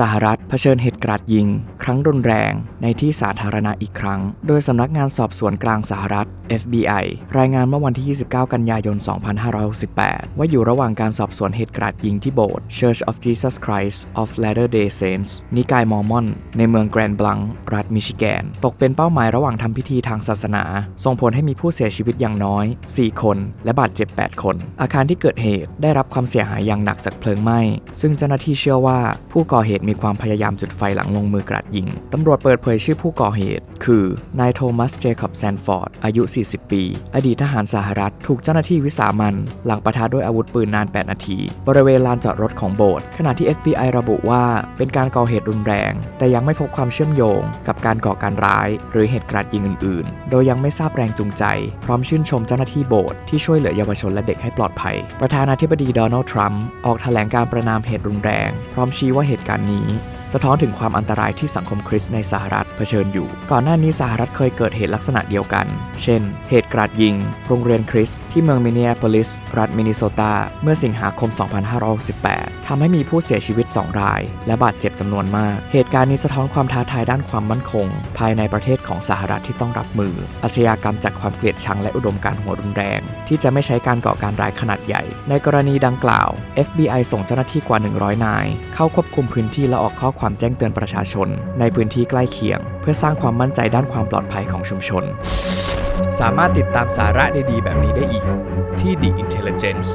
สหรัฐเผชิญเหตุกราดยิง ครั้งรุนแรงในที่สาธารณะอีกครั้ง โดยสำนักงานสอบสวนกลางสหรัฐ FBI รายงานเมื่อวันที่ 29 กันยายน 2568 ว่าอยู่ระหว่างการสอบสวนเหตุกราดยิงที่โบสถ์ Church of Jesus Christ of Latter-day Saints นิกายมอร์มอน ในเมืองแกรนด์บลังรัฐมิชิแกน ตกเป็นเป้าหมายระหว่างทำพิธีทางศาสนา ส่งผลให้มีผู้เสียชีวิตอย่างน้อย 4 คน และบาดเจ็บ 8 คน อาคารที่เกิดเหตุได้รับความเสียหายอย่างหนักจากเพลิงไหม้ซึ่งเจ้าหน้าที่เชื่อว่าผู้ก่อเหตุมีความพยายามจุดไฟหลังลงมือกราดยิง ตำรวจเปิดเผยชื่อผู้ก่อเหตุ คือนายโทมัส เจคอบแซนฟอร์ด อายุ 40 ปี อดีตทหารสหรัฐ ถูกเจ้าหน้าที่วิสามัน หลังปะทะด้วยอาวุธปืนนาน 8 นาที บริเวณลานจอดรถของโบสถ์ขณะที่ FBI ระบุว่าเป็นการก่อเหตุรุนแรง แต่ยังไม่พบความเชื่อมโยง กับการก่อการร้าย หรือเหตุกราดยิงอื่น ๆ โดยยังไม่ทราบแรงจูงใจ พร้อมชื่นชมเจ้าหน้าที่โบสถ์ที่ช่วยเหลือเยาวชนและเด็กให้ปลอดภัย ประธานาธิบดีโดนัลด์ทรัมป์ออกแถลงการประนามเหตุรุนแรง พร้อมชี้ว่าเหตุการณ์นี้ สะท้อนถึงความอันตรายที่สังคมคริสต์ในสหรัฐเผชิญอยู่ ก่อนหน้านี้สหรัฐเคยเกิดเหตุลักษณะเดียวกัน เช่น เหตุกราดยิง โรงเรียนคริสต์ที่เมืองมินนีแอโพลิส รัฐมินนิโซตา เมื่อสิงหาคม 2568ทำให้มีผู้เสียชีวิต 2 ราย และบาดเจ็บจำนวนมาก เหตุการณ์นี้สะท้อนความท้าทายด้านความมั่นคง ภายในประเทศของสหรัฐที่ต้องรับมือ อาชญากรรมจากความเกลียดชังและอุดมการณ์หัวรุนแรง ที่จะไม่ใช้การก่อการร้ายขนาดใหญ่ ในกรณีดังกล่าว FBI ส่งเจ้าหน้าที่กว่า 100 นาย เข้าควบคุมพื้นที่และออกข้อความแจ้งเตือนประชาชน ในพื้นที่ใกล้เคียง เพื่อสร้างความมั่นใจด้านความปลอดภัยของชุมชน สามารถติดตามสาระดีๆ แบบนี้ได้อีกที่ The Intelligence